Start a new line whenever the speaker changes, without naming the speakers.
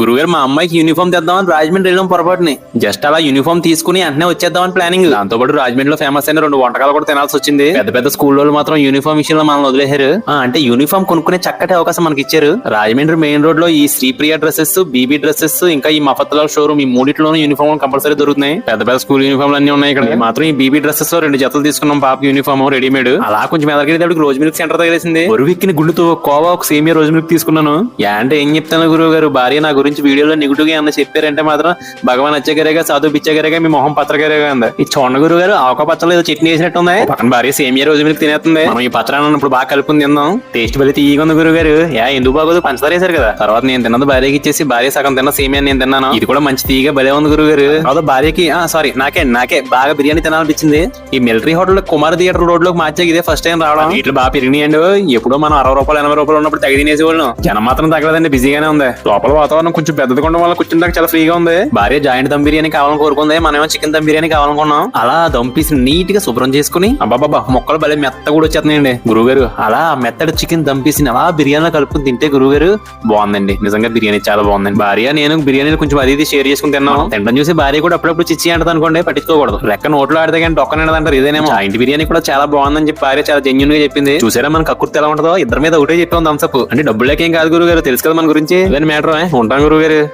గురుగారు మా అమ్మాయికి యూనిఫామ్ తెద్దామని రాజమండ్రి వెళ్ళాం పొరపాటుని. జస్ట్ అలా యూనిఫామ్ తీసుకుని వెంటనే వచ్చేద్దామని ప్లానింగ్ దాంతో పాటు రాజమండ్రిలో ఫేమస్ అయిన రెండు వంటకాలు కూడా తినాల్సి వచ్చింది. పెద్ద పెద్ద స్కూల్ వాళ్ళు మాత్రం యూనిఫామ్ విషయంలో మనల్ని వదిలేశారు. అంటే యూనిఫామ్ కొనుక్కునే చక్కటి అవకాశం మనకి ఇచ్చారు. రాజమండ్రి మెయిన్ రోడ్లో ఈ శ్రీప్రియ డ్రెస్సెస్ బీబీ డ్రెస్సెస్ ఇంకా ఈ మఫత్ల షోరూమ్ ఈ మూడిట్లోనూ యూనిఫామ్ కంపల్సరీ దొరుకుతున్నాయి. పెద్ద పెద్ద స్కూల్ యూనిఫామ్ అన్ని ఉన్నాయి ఇక్కడ. మాత్రం ఈ బీబీ డ్రెస్సెస్లో రెండు జతలు తీసుకున్నాం పాప యూనిఫామ్ రెడీమేడ్ అలా కొంచెం ఎదగేటప్పుడు రోజు మిల్క్ సెంటర్ తగిలేసింది బరువెక్కిన గుండుతో కోవా ఒక సేమియా రోజు మిల్క్ తీసుకున్నాను. అంటే ఏం చెప్తాను గురువు గారు భార్య నా గురించి వీడియోలో నెగిటివ్గా ఏమైనా చెప్పారంటే మాత్రం భగవాన్ అచ్చగారేగా సాధు పిచ్చగారేగా మీ మొహం పత్రగారేగా ఉంది. ఈ చోండ గురువు గారు ఆవక పచ్చలో ఏదో చట్నీ వేసినట్టు ఉంది పక్కన భార్య సేమియా రోజు మీకు తినేస్తుంది. మనం ఈ పత్రాన్ని ఇప్పుడు బాగా కలుపుకుని తిందాం. టేస్ట్ బలి తీయగా ఉంది గురువు గారు. యా ఎందుకు బాగోదు పంచదార వేశారు కదా. తర్వాత నేను తిన్నది భార్యకి ఇచ్చేసి భార్య సగం తిన్న సేమియా నేను తిన్నాను. ఇది కూడా మంచి తీయగా భలే ఉంది గురువు గారు. అదో భార్యకి ఆ సారీ నాకే నాకే బాగా బిర్యానీ తినాలనిపించింది. ఈ మిలిటరీ హోటల్ కుమార్ థియేటర్ రోడ్లోకి మార్చాక ఇదే ఫస్ట్ టైం రావడం. ఇట్లు బాగా పెరిగినాయండి. ఎప్పుడో మనం అరవై రూపాయలు ఎనభై రూపాయలు ఉన్నప్పుడు తగి తినేసేవాళ్ళం. జనం మాత్రం తగ్గలేదండి బిజీగానే ఉంది. లోపల వాతావరణం కొంచెం పెద్దగా ఉండడం వల్ల కూర్చుంటాక చాలా ఫ్రీగా ఉంది. భార్య జాయింట్ దమ్ బిర్యానీ కావాలని కోరుకుంది మనమేమో చికెన్ దమ్ బిర్యానీ కావాలనుకున్నాం అలా దమ్ పీస్ నీట్గా శుభ్రం చేసుకుని అబ్బాబా మొక్కలు భలే మెత్త కూడా వచ్చేస్తున్నాయండి. గురుగారు అలా మెత్తడి చికెన్ దమ్ పీస్ అలా బిర్యానీలో కలుపుకుని తింటే గురుగారు బాగుందండి. నిజంగా బిర్యానీ చాలా బాగుందండి. భార్య నేను బిర్యానీ కొంచెం అది ఇది షేర్ చేసుకుని తిన్నాం. తింటాం చూసి భార్య కూడా అప్పుడప్పుడు చిచ్చి అంటది అనుకోండి పట్టించుకోకూడదు. రెక్క నోట్లో ఆడితే కానీ డొక్క అంటారు ఇదేనేమో. జాయింట్ బిర్యానీ కూడా చాలా బాగుందని చెప్పి భార్య చాలా జెన్యున్గా చెప్పింది. చూసారా మన కక్కుర్తి ఎలా ఉంటుందో? ఇద్దరి మీద ఒకటే చెప్పాం థమ్స్అప్. అంటే డబ్బులకేం కాదు గురుగారు తెలుసు కదా మన గురించి. ఇవన్నీ మ్యాటర్ ఉంటాం గురుగారు